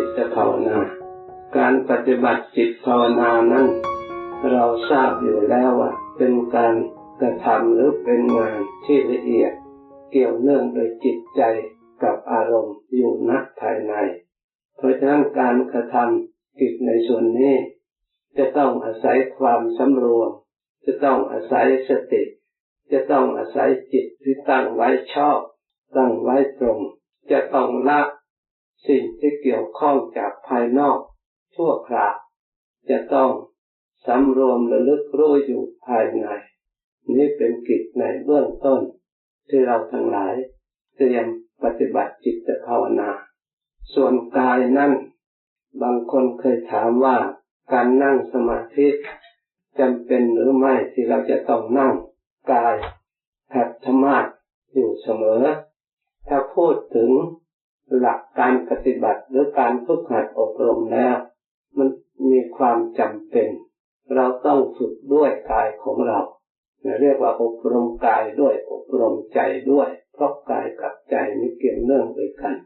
จิตภาวนา การปฏิบัติจิตภาวนานั้น เราทราบอยู่แล้วว่า เป็นการกระทำหรือเป็นงานที่ละเอียด เกี่ยวเนื่องโดยจิตใจกับอารมณ์อยู่นักภายใน เพราะฉะนั้นการกระทำกิจในส่วนนี้ จะต้องอาศัยความสำรวม จะต้องอาศัยสติ จะต้องอาศัยจิตที่ตั้งไว้ชอบ ตั้งไว้ตรง จะต้องละ สิ่งที่เกี่ยวข้องจากภายนอกชั่วคราวจะต้องสำรวมระลึกรู้อยู่ภายใน นี่เป็นกิจในเบื้องต้น ที่เราทั้งหลายเตรียมปฏิบัติจิตภาวนา ส่วนกายนั่น บางคนเคยถามว่าการนั่งสมาธิจำเป็นหรือไม่ที่เราจะต้องนั่งกายขัดธรรมะอยู่เสมอ ถ้าพูดถึง หลักการปฏิบัติหรือการฝึกหัดอบรมแล้ว มันมีความจำเป็น เราต้องฝึกด้วยกายของเราเรียกว่าอบรมกายด้วยอบรมใจด้วย เพราะกายกับใจนี้เกี่ยวเนื่องด้วยกัน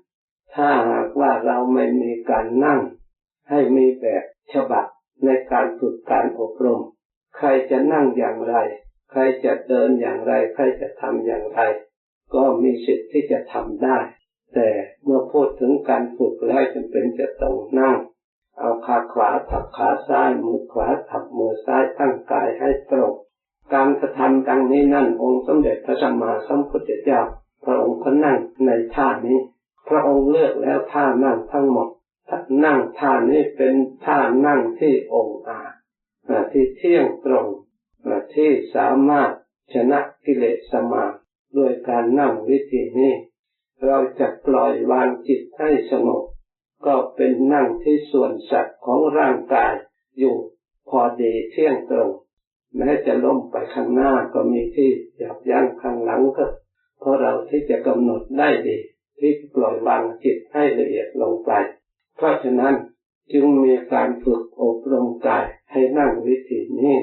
ถ้าหากว่าเราไม่มีการนั่ง ให้มีแบบฉบับในการฝึกการอบรม ใครจะนั่งอย่างไร ใครจะเดินอย่างไร ใครจะทำอย่างไร ก็มีสิทธิ์ที่จะทำได้ แต่เมื่อพูดถึงการฝึกแล้วจำเป็นจะต้องนั่ง เอาขาขวาถับขาซ้ายมือขวาถับมือซ้ายตั้งกายให้ตรงการกระทำดังนี้นั่นองค์สมเด็จพระสัมมาสัมพุทธเจ้าพระองค์ก็นั่งในท่านี้ พระองค์เลือกแล้วท่านั่งทั้งหมดถ้านั่งท่านี้เป็นท่านั่งที่องค์อาจที่เที่ยงตรงที่สามารถชนะกิเลสสมา ด้วยการนั่งวิธีนี้ เราจะปล่อยวางจิตให้สงบก็เป็นนั่งที่ส่วนสัตว์ของร่างกายอยู่พอดีเที่ยงตรง แม้จะล้มไปข้างหน้าก็มีที่ยับยั้งข้างหลังก็เพราะเราที่จะกำหนดได้ดี ที่ปล่อยวางจิตให้ละเอียดลงไป เพราะฉะนั้นจึงมีการฝึกอบรมกายให้นั่งวิธีนี้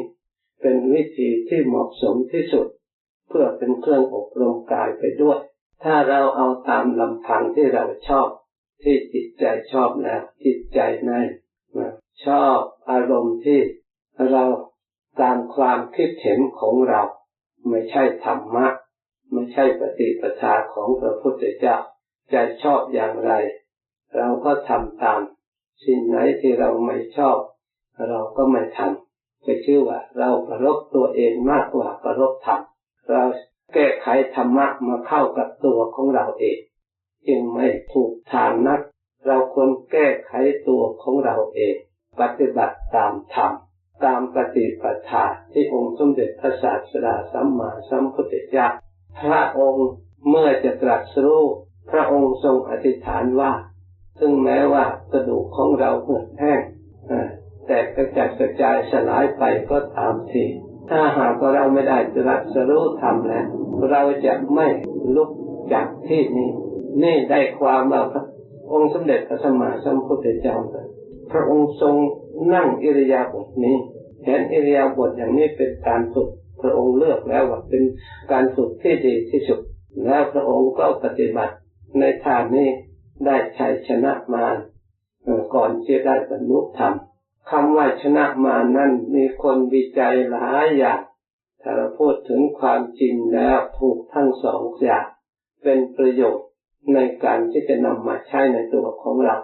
เป็นวิธีที่เหมาะสมที่สุด เพื่อเป็นเครื่องอบรมกายไปด้วย ถ้าเราเอาตามลำพังที่เราชอบ ที่จิตใจชอบแล้วจิตใจในชอบอารมณ์ที่เราตามความคิดเห็นของเรา ไม่ใช่ธรรมะ ไม่ใช่ปฏิปทาของพระพุทธเจ้าใจชอบอย่างไร เราก็ทำตาม สิ่งไหนที่เราไม่ชอบ เราก็ไม่ทำจะชื่อว่า เราประรบตัวเองมากกว่าประรบธรรมเรา แก้ไขธรรมะมาเข้ากับตัวของเราเอง จึงไม่ถูกทางนัก เราควรแก้ไขตัวของเราเอง ปฏิบัติตามธรรมตามปฏิปทาที่องค์สมเด็จพระศาสดาสัมมาสัมพุทธเจ้าพระองค์เมื่อจะตรัสรู้พระองค์ทรงอธิษฐานว่าถึงแม้ว่ากระดูกของเราเหือดแห้งแต่กระจัดกระจายสลายไปก็ตามที ถ้าหากว่าเราไม่ได้ตรัสรู้ธรรมแล้วเราจะไม่ลุกจากที่นี้ นี่ได้ความว่าพระองค์สมเด็จพระสัมมาสัมพุทธเจ้าพระองค์ทรงนั่งอิริยาบถนี้เห็นอิริยาบถอย่างนี้เป็นการฝึกพระองค์เลือกแล้วว่าเป็นการฝึกที่ดีที่สุด แล้วพระองค์ก็ปฏิบัติในทางนี้ได้ชัยชนะมาก่อนที่ได้บรรลุธรรม คำว่าชนะมานั้นมีคนวิจัยหลายอย่างถ้าเราพูดถึงความจริงแล้วถูกทั้งสองอย่างเป็นประโยชน์ในการที่จะนำมาใช้ในตัวของเรา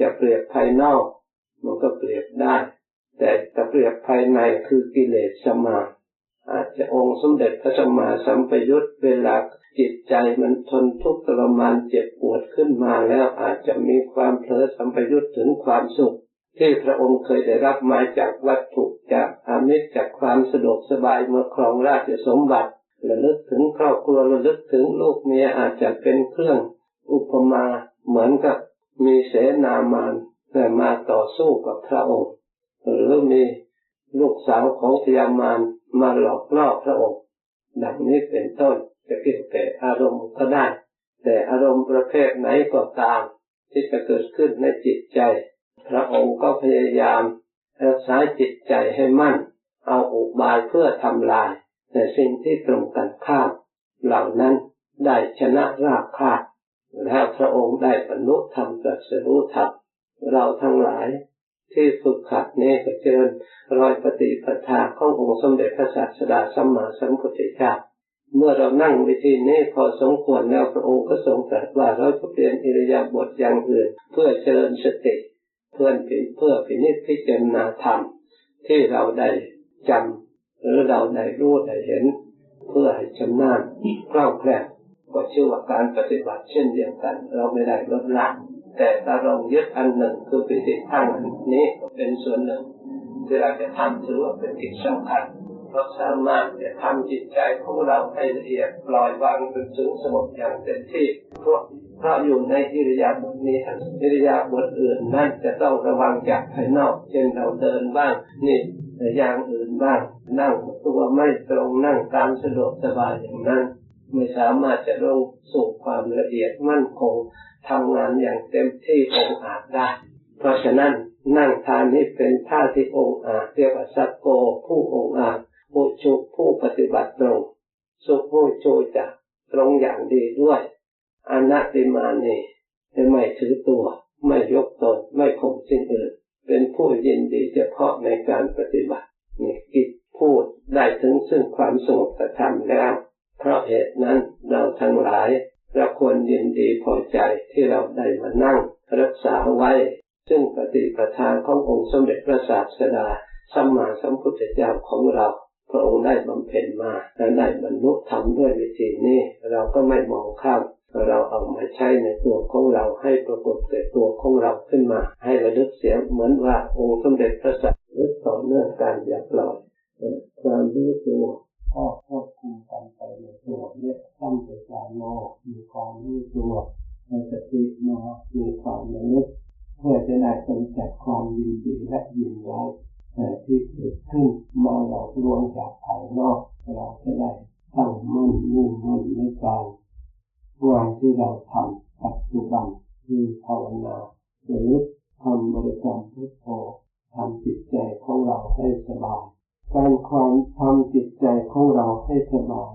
จะเปรียบภายนอก มันก็เปรียบได้ แต่จะเปรียบภายในคือกิเลสสมา อาจจะองค์สมเด็จพระสัมมาสัมปยุตเวลาจิตใจมันทนทุกข์ทรมานเจ็บปวดขึ้นมาแล้วอาจจะมีความเพลิดสัมปยุตถึงความสุข ที่พระองค์เคยได้รับมาจากวัตถุจากอามิตรจากความสะดวกสบายเมื่อครองราชสมบัติระลึกถึงครอบครัวระลึกถึงลูกเมียอาจจะเป็นเครื่องอุปมาเหมือนกับมีเสนามานแต่มาต่อสู้กับพระองค์ หรือมีลูกสาวของพยามารมาหลอกล่อพระองค์ ดังนี้เป็นต้นจะเกี่ยวกับอารมณ์ก็ได้ แต่อารมณ์ประเภทไหนก็ตาม ที่จะเกิดขึ้นในจิตใจ พระองค์ก็พยายามรักษาจิตใจให้มั่น เอาอุบายเพื่อทำลาย แต่สิ่งที่ตรงกันข้ามเหล่านั้นได้ชนะรากคาดแล้วพระองค์ได้บรรลุธรรมตรัสรู้ธรรมเราทั้งหลายที่ฝึกขัดเนี่ก็เจริญรอยปฏิปทาขององค์สมเด็จพระศาสดาสัมมาสัมพุทธเจ้าเมื่อเรานั่งวิธีนี้พอสมควรแล้วพระองค์ก็ทรงตรัสว่าเราจะเปลี่ยนอิริยาบถอย่างอื่น เพื่อเจริญสติ เพื่อเพื่อพินิจพิจารณาธรรมที่เราได้จำหรือเราได้รู้ได้เห็น เพื่อให้ชำนาญคล่องแคล่วก็ชื่อว่าการปฏิบัติเช่นเดียวกัน เราไม่ได้ลดละแต่ถ้าเรายึดอันหนึ่งคือปิติทั้งนี้เป็นส่วนหนึ่ง ที่เราจะทำถือว่าเป็นสิ่งสำคัญเราสามารถจะทำจิตใจของเราให้ละเอียดปล่อยวางเป็นถึงสงบอย่างเต็มที่เพราะ เพราะอยู่ในอิริยาบถนี้อิริยาบถอื่นนั่นจะต้องระวังจากภายนอก เช่นเราเดินบ้าง นี่อย่างอื่นบ้าง นั่งตัวไม่ตรงนั่งตามสะดวกสบายอย่างนั้น ไม่สามารถจะลงสู่ความละเอียดมั่นคงทำงานอย่างเต็มที่องอาจได้ เพราะฉะนั้นนั่งทานนี้เป็นท่าที่องอาจเรียกว่าสักโกผู้องอาจผู้ชุผู้ปฏิบัติตรงสุผู้โชจะตรงอย่างดีด้วย อนัตติมานีไม่ถือตัว ไม่ยกตน ไม่ข่มสิ่งอื่น เป็นผู้ยินดีเฉพาะในการปฏิบัตินี่กิจพูดได้ถึงซึ่งความสงบธรรมแล้ว เพราะเหตุนั้นเราทั้งหลายเราควรยินดีพอใจที่เราได้มานั่ง รักษาไว้ ซึ่งปฏิปทาขององค์สมเด็จพระศาสดาสัมมาสัมพุทธเจ้าของเรา ระองค์ได้บำเพ็ญมาและได้บรรลุธรรมด้วยวิธีนี้ เราก็ไม่มองข้ามเราเอามาใช้ในตัวของเราให้ปรากฏเกิดตัวของเราขึ้นมา ให้ระลึกเสียเหมือนว่าองค์สมเด็จพระสัตว์ลึกต่อเนื่องการอย่าปล่อยความรู้ตัวก็ควบคุมกันไปในตัวเรียกตั้งใจการโนมีความรู้ตัวในสติโนมีความระลึกเพื่อจะได้กำจัดความยินดีและยินร้าย ที่เกิดขึ้นมาหลอกลวงจากภายนอกเราจะได้ตั้งมั่นมุ่งมั่นในการงานที่เราทำปัจจุบันคือภาวนาหรือทำบริกรรมพุทโธทำจิตใจของเราให้สบายการความทำจิตใจของเราให้สบาย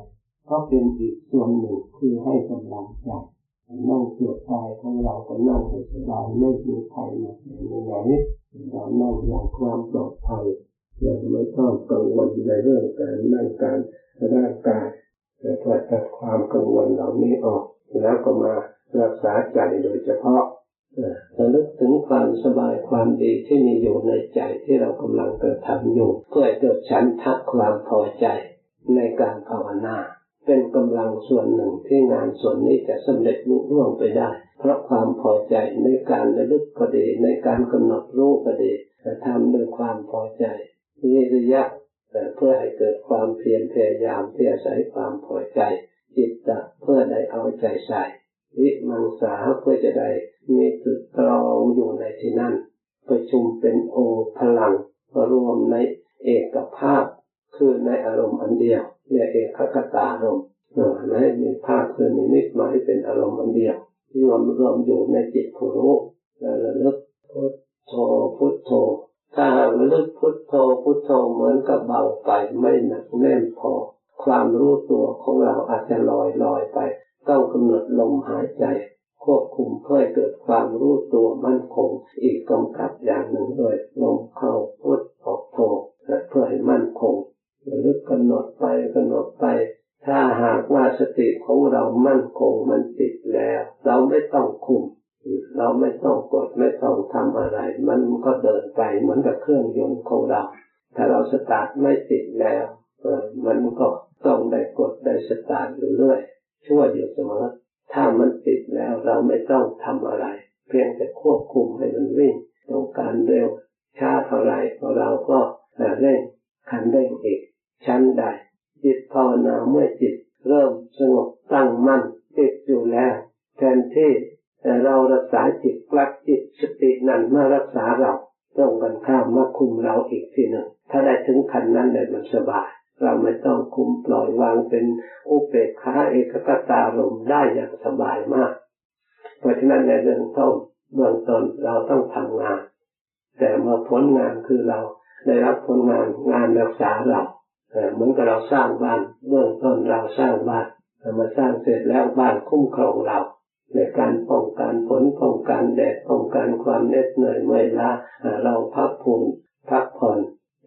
ก็เป็นอีกส่วนหนึ่งคือให้กำลังใจ นั่งสวดกายของเราก็นั่งให้สบายไม่มีใครมาแย่ไหนเรานั่งอย่างความปลอดภัยเราไม่ต้องกังวลในเรื่องการนั่งการร่างกายแต่ถ้าตัดความกังวลเหล่านี้ออก แล้วก็มารักษาใจโดยเฉพาะระลึกถึงความสบายความดีที่มีอยู่ในใจที่เรากำลังกระทำอยู่ เพื่อเกิดฉันทะความพอใจในการภาวนา เป็นกำลังส่วนหนึ่งที่งานส่วนนี้จะสำเร็จลุล่วงไปได้ เพราะความพอใจในการระลึกก็ดีในการกำหนดรู้ก็ดีจะทำด้วยความพอใจวิริยะเพื่อให้เกิดความเพียรพยายามที่อาศัยความพอใจ จิตตะเพื่อได้เอาใจใส่วิมังสาเพื่อจะได้มีจุดตรองอยู่ในที่นั่น ประชุมเป็นโอพลังรวมในเอกภาพ คือในอารมณ์อันเดียว เรียกเอกขตารมณ์และมีภาพคือนิมิตหมายเป็นอารมณ์อันเดียวรวมรวมอยู่ในจิตผู้รู้และระลึกพุทโธพุทโธ ถ้าระลึกพุทโธพุทโธเหมือนกับเบาไปไม่หนักแน่นพอ ความรู้ตัวของเราอาจจะลอยลอยไป ต้องกำหนดลมหายใจ ควบคุมเพื่อเกิดความรู้ตัวมั่นคง อีกกำกับอย่างหนึ่งด้วยลมเข้าพุทออกโทเพื่อให้มั่นคง ลึกกำหนดไปกำหนดไป ถ้าหากว่าสติของเรามั่นคงมันติดแล้ว เราไม่ต้องคุม เราไม่ต้องกดไม่ต้องทำอะไร มันก็เดินไปเหมือนกับเครื่องยนต์ของเรา ถ้าเราสตาร์ทไม่ติดแล้วมันก็ต้องได้กดได้สตาร์ทอยู่เรื่อยช่วยอยู่เสมอ ถ้ามันติดแล้วเราไม่ต้องทำอะไร เพียงแต่ควบคุมให้มันวิ่งตรงการเร็วช้าเท่าไรเราก็เร่งคันเร่งอีก ชั้นใดจิตภาวนาเมื่อจิต เริ่มสงบตั้งมั่นติดอยู่แล้วแทนที่แต่เรารักษาจิตกลักจิตสตินั้นมารักษาเราต้องกันข้ามมาคุมเราอีกทีหนึ่งถ้าได้ถึงขั้นนั้นเลยมันสบาย เราไม่ต้องคุมปล่อยวางเป็นอุเบกขาเอกกตารมได้อย่างสบายมาก เพราะฉะนั้นในเรื่องต้นเบื้องต้นเราต้องทำงาน แต่เมื่อผลงานคือเราได้รับผลงานงานรักษาเรา เหมือนกับเราสร้างบ้านเบื้องต้นเราสร้างบ้านมาสร้างเสร็จแล้วบ้านคุ้มครองเราในการป้องกันฝนป้องกันแดดป้องกันความเหน็ดเหนื่อยเมื่อยล้าเราพักผ่อนพักผ่อน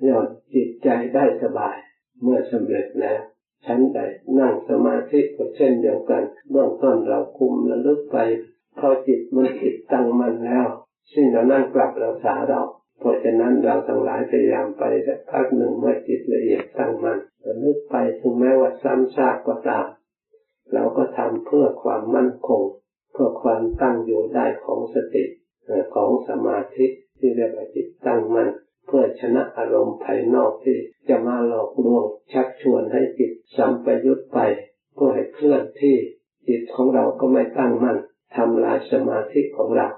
หย่อนจิตใจได้สบาย เมื่อสำเร็จแล้วชั้นใดนั่งสมาธิก็เช่นเดียวกัน เบื้องต้นเราคุมระลึกไปพอจิตมันจิตตั้งมันแล้วซึ่งเรานั่งกลับรักษาเรา เพราะฉะนั้นเราทั้งหลายพยายามไปสักพักหนึ่งเมื่อจิตละเอียดตั้งมันระลึกไปถึงแม้ว่าซ้ำซากก็ตามเราก็ทำเพื่อความมั่นคง เพื่อความตั้งอยู่ได้ของสติของสมาธิที่เรียกว่าจิตตั้งมันเพื่อชนะอารมณ์ภายนอกที่จะมาหลอกลวงชักชวนให้จิตสัมปยุตไปเพื่อให้เคลื่อนที่จิตของเราก็ไม่ตั้งมั่นทำลายสมาธิของเรา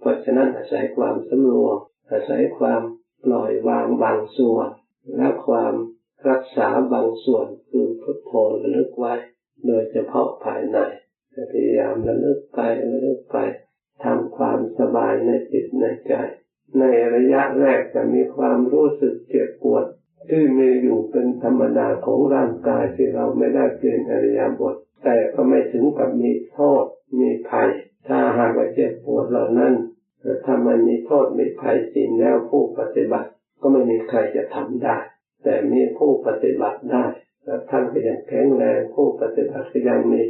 เพราะฉะนั้นอาศัยความสำรวม อาศัยความปล่อยวางบางส่วน และความรักษาบางส่วนคือพุทโธระลึกไว้ โดยเฉพาะภายในพยายามระลึกไประลึกไปทำความสบายในจิตในใจ ในระยะแรกจะมีความรู้สึกเจ็บปวด ที่มีอยู่เป็นธรรมดาของร่างกายที่เราไม่ได้เปลี่ยนอริยบท แต่ก็ไม่ถึงกับมีโทษมีภัย ถ้าหากว่าเจ็บปวดเหล่านั้น ถ้ามันมีโทษมีภัยจริงแล้วผู้ปฏิบัติก็ไม่มีใครจะทำได้ แต่มีผู้ปฏิบัติได้ท่านก็ยังแข็งแรงผู้ปฏิบัติก็ยังมี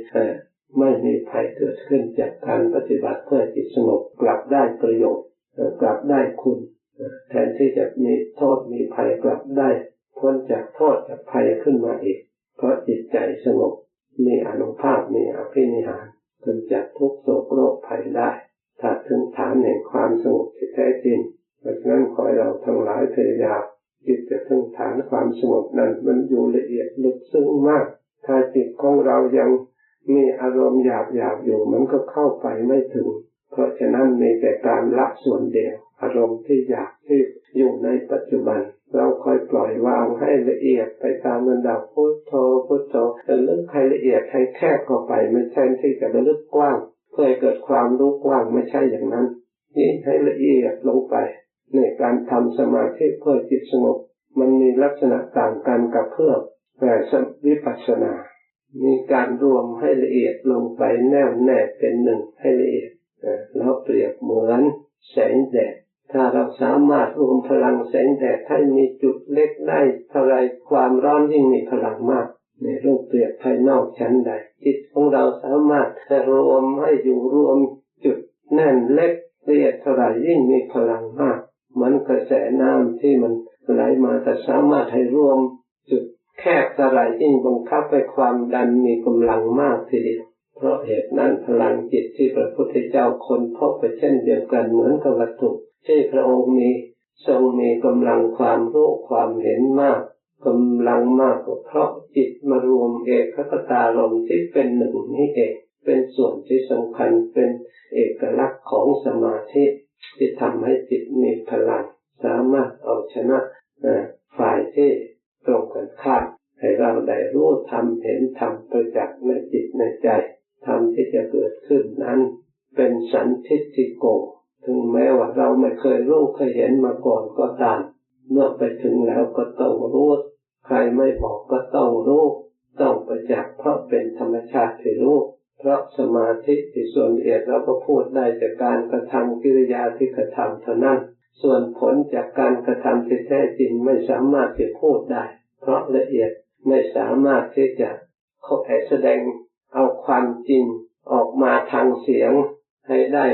ไม่มีภัยเกิดขึ้นจากการปฏิบัติเพื่อจิตสงบกลับได้ประโยชน์กลับได้คุณแทนที่จะมีโทษมีภัยกลับได้พ้นจากโทษจากภัยขึ้นมาอีก เพราะจิตใจสงบมีอนุภาพมีอภินิหารจนจากทุกโศกโรคภัยได้ ถ้าถึงฐานแห่งความสงบที่แท้จริงเพราะฉะนั้นขอให้เราทั้งหลายพยายามจิตจะถึงฐานความสงบนั้นมันอยู่ละเอียดลึกซึ้งมาก ถ้าจิตของเรายังมีอารมณ์หยาบหยาบอยู่มันก็เข้าไปไม่ถึง เพราะฉะนั้นมีแต่การละส่วนเดียว อารมณ์ที่อยากที่อยู่ในปัจจุบัน เราคอยปล่อยวางให้ละเอียดไปตามระดับพุทโธพุทโธระลึกให้ละเอียดให้แคบเข้าไปไม่ใช่ที่จะระลึกกว้าง เพื่อเกิดความรู้กว้างไม่ใช่อย่างนั้นนี่ให้ละเอียดลงไป ในการทำสมาธิเพื่อจิตสงบ มันมีลักษณะต่างกันกับเพื่อแต่วิปัสสนา มีการรวมให้ละเอียดลงไปแน่วแน่เป็นหนึ่งให้ละเอียดแล้วเปรียบเหมือนแสงแดด ถ้าเราสามารถรวมพลังแสงแดดให้มีจุดเล็กได้เท่าไรความร้อนยิ่งมีพลังมาก ในรูปเปรียบภายนอกชั้นใด จิตของเราสามารถรวมให้อยู่รวมจุดแน่นเล็กละเอียดเท่าไรยิ่งมีพลังมากเหมือนกระแสน้ำที่มันไหลมาแต่สามารถให้รวมจุดแคบเท่าไรยิ่งบังคับไปความดันมีกำลังมากทีเดียวเพราะเหตุนั้นพลังจิตที่พระพุทธเจ้าคนพบไปเช่นเดียวกันเหมือนกับวัตถุที่พระองค์มีทรงมีกำลังความรู้ความเห็นมาก กำลังมากกว่าเพราะจิตมารวมเอกคตารมที่เป็นหนึ่งนี้เอง เป็นส่วนที่สำคัญเป็นเอกลักษณ์ของสมาธิที่ทำให้จิตมีพลัง สามารถเอาชนะฝ่ายที่ตรงกันข้ามให้เราได้รู้ทำเห็นทำประจักษ์ในจิตในใจทำที่จะเกิดขึ้นนั้น เป็นสันทิฏฐิโก ถึงแม้ว่าเราไม่เคยรู้เคยเห็นมาก่อนก็ตาม เมื่อไปถึงแล้วก็ต้องรู้ ใครไม่บอกก็ต้องรู้ ต้องประจักษ์เพราะเป็นธรรมชาติที่รู้ เพราะสมาธิที่ส่วนละเอียดเราก็พูดได้จากการกระทำกิริยาที่กระทำเท่านั้น ส่วนผลจากการกระทำที่แท้จริงไม่สามารถจะพูดได้ เพราะละเอียดไม่สามารถที่จะเขาแสดงเอาความจริงออกมาทางเสียงให้ได้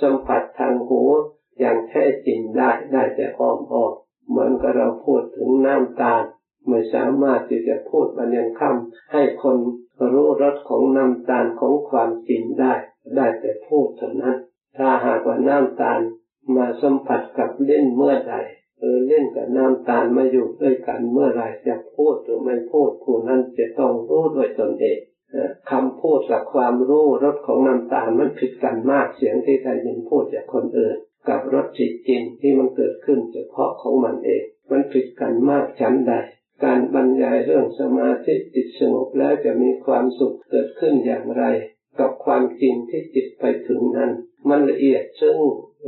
สัมผัสทางหูอย่างแท้จริงได้ได้แต่อ้อมอ้อ เหมือนกับเราพูดถึงน้ำตาลไม่สามารถที่จะพูดบรรยังคำให้คนรู้รสของน้ำตาลของความจริงได้ ได้แต่พูดเท่านั้น ถ้าหากว่าน้ำตาลมาสัมผัสกับเล่นเมื่อใดเออเล่นกับน้ำตาลมาอยู่ด้วยกันเมื่อไรจะพูดหรือไม่พูดผู้นั้นจะต้องรู้ด้วยตนเองคำพูดกับความรู้รสของน้ำตาลมันผิดกันมากเสียงที่ใครยินพูดจากคนอื่น กับรสจิตจริงที่มันเกิดขึ้นเฉพาะของมันเอง มันผิดกันมากชั้นใด การบรรยายเรื่องสมาธิจิตสงบแล้วจะมีความสุขเกิดขึ้นอย่างไร กับความจริงที่จิตไปถึงนั้น มันละเอียดซึ่ง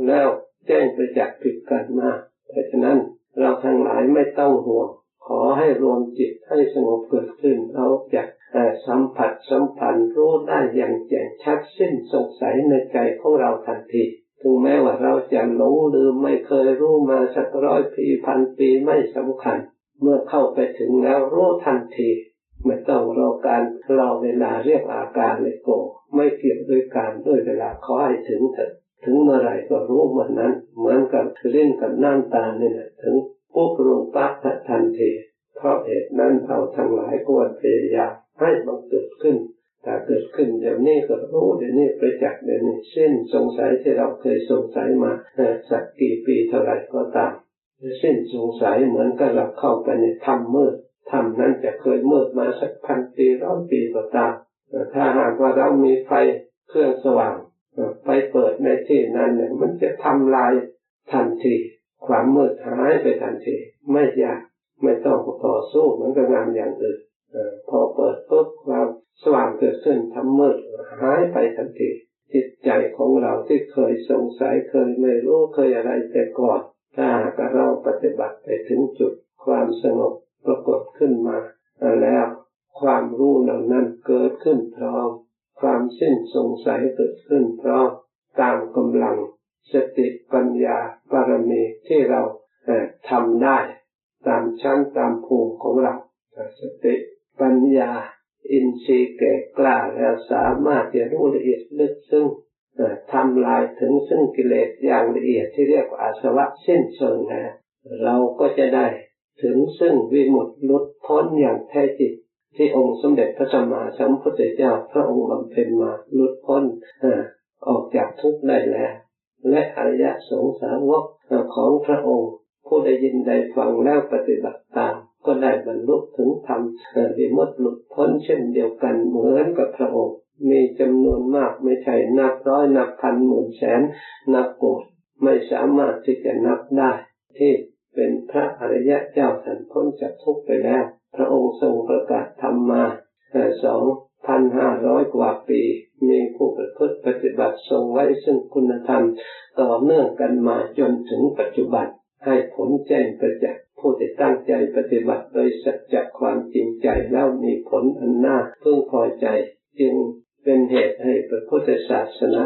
แล้วแจ้งประจักษ์ผิดกันมาก เพราะฉะนั้นเราทั้งหลายไม่ต้องห่วง ขอให้รวมจิตให้สงบเกิดขึ้นเราจะสัมผัสสัมพันธ์รู้ได้อย่างแจ่มชัดสิ้นสงสัยในใจของเราทันที ถึงแม้ว่าเราจะหลงลืมไม่เคยรู้มาสักร้อยปีพันปีไม่สำคัญ เมื่อเข้าไปถึงแล้วรู้ทันทีไม่ต้องรอการรอเวลาเรียกอาการเลยโก ไม่เกี่ยวด้วยการด้วยเวลาขอให้ถึงเถอะถึงเมื่อไรก็รู้เมื่อนั้น เหมือนกับเล่นกับน้ำตาเนี่ยนะถึงปุ๊บรู้ปั๊บทันทีเพราะเหตุนั้นเราทั้งหลายควรพยายามให้มันเกิดขึ้น ขึ้นเดี๋ยวนี้ก็รู้เดี๋ยวนี้ประจักษ์เดี๋ยวนี้เส้นสงสัยที่เราเคยสงสัยมาสักกี่ปีเท่าไหร่ก็ตามเส้นสงสัยเหมือนกับเราเข้าไปในถ้ำมืดถ้ำนั้นจะเคยมืดมาสักพันปีร้อยปีก็ตามแต่ถ้าหากว่าเรามีไฟเครื่องสว่างไปเปิดในที่นั้นเนี่ยมันจะทำลายทันทีความมืดหายไปทันทีไม่ยากไม่ต้องต่อสู้เหมือนกับงานอย่างอื่นพอเปิดปุ๊บความ สว่างเกิดขึ้นทำมืดหายไปทันทีจิตใจของเราที่เคยสงสัยเคยไม่รู้เคยอะไรแต่ก่อน ถ้าหากเราปฏิบัติไปถึงจุดความสงบปรากฏขึ้นมาแล้วความรู้เหล่านั้นเกิดขึ้นพร้อมความสิ้นสงสัยเกิดขึ้นพร้อมตามกำลังสติปัญญาบารมีที่เราทำได้ ตามชั้นตามภูมิของเราสติปัญญา อินทรีย์แก่กล้าแล้วสามารถจะรู้ละเอียดลึกซึ้งทำลายถึงซึ่งกิเลสอย่างละเอียดที่เรียกว่าอาสวะสิ้นเชิงแล้วเราก็จะได้ถึงซึ่งวิมุตติลดพ้นอย่างแท้จริงที่องค์สมเด็จพระสัมมาสัมพุทธเจ้าพระองค์บำเพ็ญมาหลุดพ้นออออกจากทุกข์ได้แล้ว และอริยสงสาวกของพระองค์ ผู้ได้ยินได้ฟังแล้วปฏิบัติตาม ก็ได้บรรลุถึงธรรมเอ่อวิมุตติหลุดพ้นเช่นเดียวกันเหมือนกับพระองค์มีจำนวนมากไม่ใช่นับร้อยนับพันหมื่นแสนนับโกดไม่สามารถที่จะนับได้ที่เป็นพระอริยะเจ้าสันพ้นจากทุกข์ไปแล้ว พระองค์ทรงประกาศธรรมมาสองพันห้าร้อยกว่าปี มีผู้ประพฤติปฏิบัติทรงไว้ซึ่งคุณธรรมต่อเนื่องกันมาจนถึงปัจจุบัน ให้ผลแจ้งประจักษ์ผู้ที่ตั้งใจปฏิบัติโดยสัจจะความจริงใจแล้วมีผลอันน่าพึงพอใจ จึงเป็นเหตุให้พระพุทธศาสนา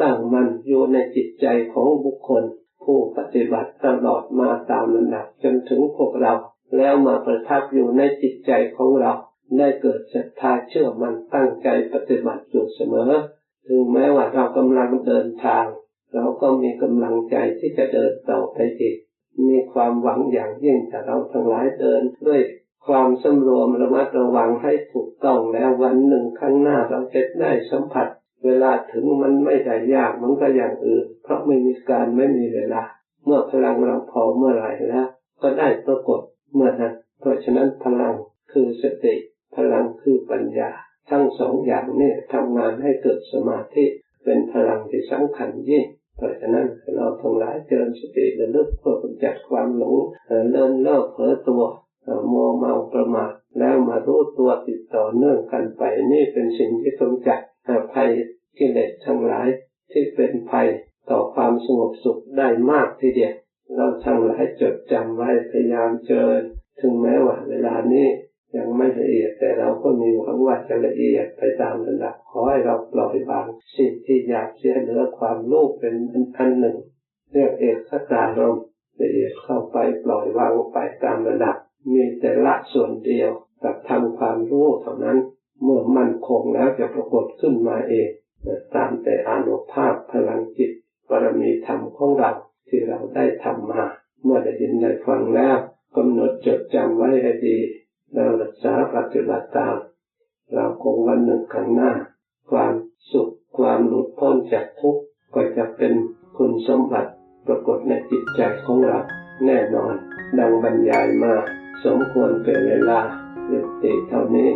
ตั้งมันอยู่ในจิตใจของบุคคล ผู้ปฏิบัติตลอดมาตามลำดับจนถึงพวกเรา แล้วมาประทับอยู่ในจิตใจของเรา ได้เกิดศรัทธาเชื่อมันตั้งใจปฏิบัติอยู่เสมอ ถึงแม้ว่าเรากำลังเดินทาง เราก็มีกำลังใจที่จะเดินต่อไปอีก มีความหวังอย่างยิ่งแต่เราทั้งหลายเดินด้วยความสำรวมระมัดระวังให้ถูกต้องแล้ววันหนึ่งข้างหน้าเราจะได้สัมผัส เวลาถึงมันไม่ได้ยากมันก็อย่างอื่น เพราะไม่มีการไม่มีเวลา เมื่อพลังเราพอเมื่อไหร่แล้ว ก็ได้ปรากฏเมื่อนั้นเพราะฉะนั้นพลังคือสติพลังคือปัญญา ทั้งสองอย่างนี้ทำงานให้เกิดสมาธิเป็นพลังที่สำคัญยิ่ง เพราะฉะนั้นเราทั้งหลายเจริญสติระลึกเพื่อกำจัดความหลงเอ่อเลินเล่อเผลอตัวมัวเมาประมาทแล้วมารู้ตัวติดต่อเนื่องกันไป นี่เป็นสิ่งที่กำจัดภัยกิเลสทั้งหลายที่เป็นภัยต่อความสงบสุขได้มากทีเดียวเราทั้งหลายจดจำไว้พยายามเจริญถึงแม้ว่าเวลานี้ ยังไม่ละเอียดแต่เราก็มีหวังว่าจะละเอียดไปตามระดับขอให้เราปล่อยวางสิ่งที่อยากเสียเหลือความโลภเป็นอันหนึ่ง เรียกเอกสตารมละเอียดเข้าไปปล่อยวางไปตามระดับ มีแต่ละส่วนเดียวกับทำความรู้เท่านั้น เมื่อมั่นคงแล้วจะปรากฏขึ้นมาเองตามแต่อานุภาพพลังจิตบารมีธรรมของเราที่เราได้ทำมา เมื่อได้ยินได้ฟังแล้วกำหนดจดจำไว้ให้ดี เรารักษาปฏิบัติตาม เราคงวันหนึ่งข้างหน้า ความสุขความหลุดพ้นจากทุกข์ก็จะเป็นคุณสมบัติปรากฏในจิตใจของเราแน่นอน ดังบรรยายมา สมควรเป็นเวลายุติเท่านี้